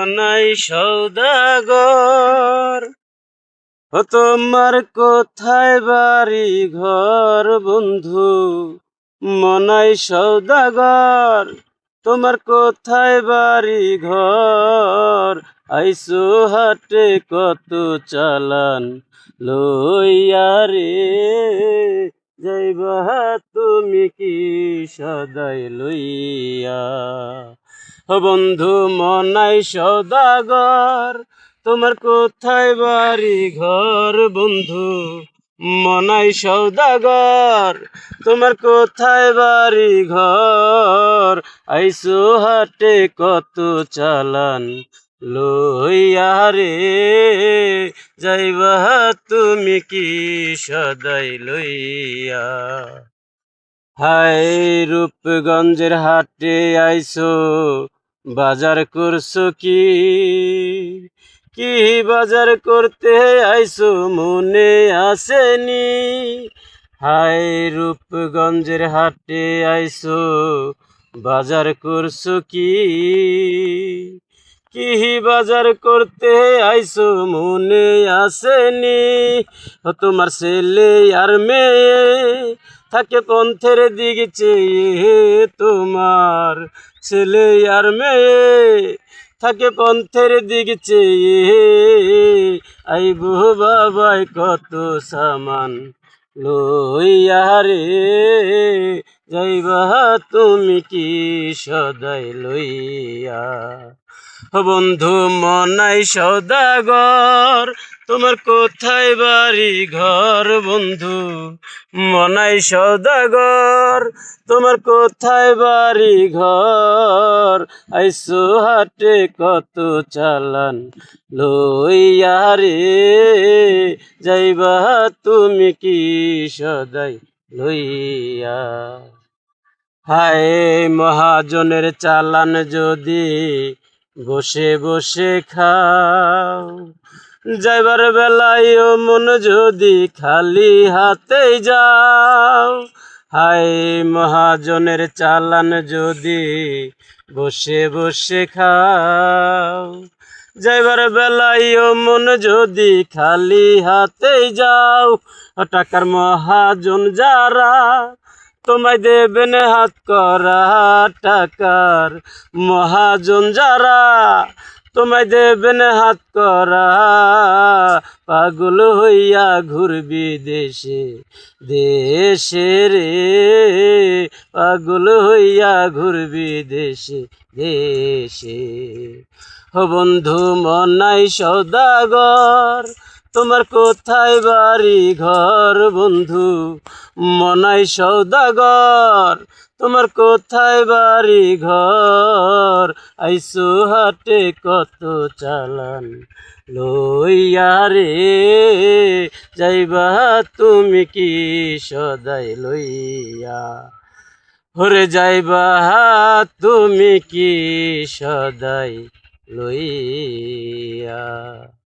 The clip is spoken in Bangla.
মনাই সৌদাগর। ও তোমার কোথায় বাড়ি ঘর, বন্ধু? মনাই সৌদাগর, তোমার কোথায় বাড়ি ঘর? আইসো হাটে কত চালান লইয়া রে। যাইবা তুমি কি সদাই লইয়া? বন্ধু মনাই সদাগর, তোমার কোথায় বাড়ি ঘর বন্ধু? মনাই সৌদাগর, তোমার কোথায় বাড়ি ঘর? আইসো হাটে কত চালান লইয়া রে যাইবা তুমি কি সদাই লইয়া? হাই রূপগঞ্জের হাটে আইসো বাজার করছ কি? কি বাজার করতে আইসো মনে আসেনি? হাই রূপগঞ্জের হাটে আইসো বাজার করছ কি? কি বাজার করতে আইসো? মনে আসেনি। তোমার ছেলে আর মেয়ে থাকে পন্থের দিক চেয়ে। তোমার ছেলে আর মেয়ে থাকে পন্থের দিক চেয়ে। আইব বাবাই কত সামান লইয়া রে। যাইবা তুমি কি সদাই লইয়া? বন্ধু মনাই সদাগর, তোমার কোথায় বাড়ি ঘর বন্ধু? মনাই সদাগর, তোমার কোথায় বাড়ি ঘর? আইসো হাটে কত চালান লইয়া রে। যাইবা তুমি কি সদাই লইয়া? হায় মহাজনের চালান যদি বসে বসে খাও, যাইবার বেলায় মন যদি খালি হাতে যাও। হায় মহাজনের চালান যদি বসে বসে খাও, যাইবার বেলায় মন যদি খালি হাতে যাও। টাকার মহাজন যারা তোমায় দেবেন হাত করা টাকার মহাজন যারা, তোমায় দেবেন হাত করা পাগল হইয়া ঘুরবি দেশে দেশে রে, পাগল হইয়া ঘুরবি দেশে দেশে। ও বন্ধু মনাই সদাগর তোমার কোথায় বাড়ি ঘর, বন্ধু? মনাই সৌদাগর, তোমার কোথায় বাড়ি ঘর? আইসো হাটে কত চালান লইয়া রে, যাইবা তুমি কি সদাই লইয়া? হরে যাইবা তুমি কি সদাই লইয়া?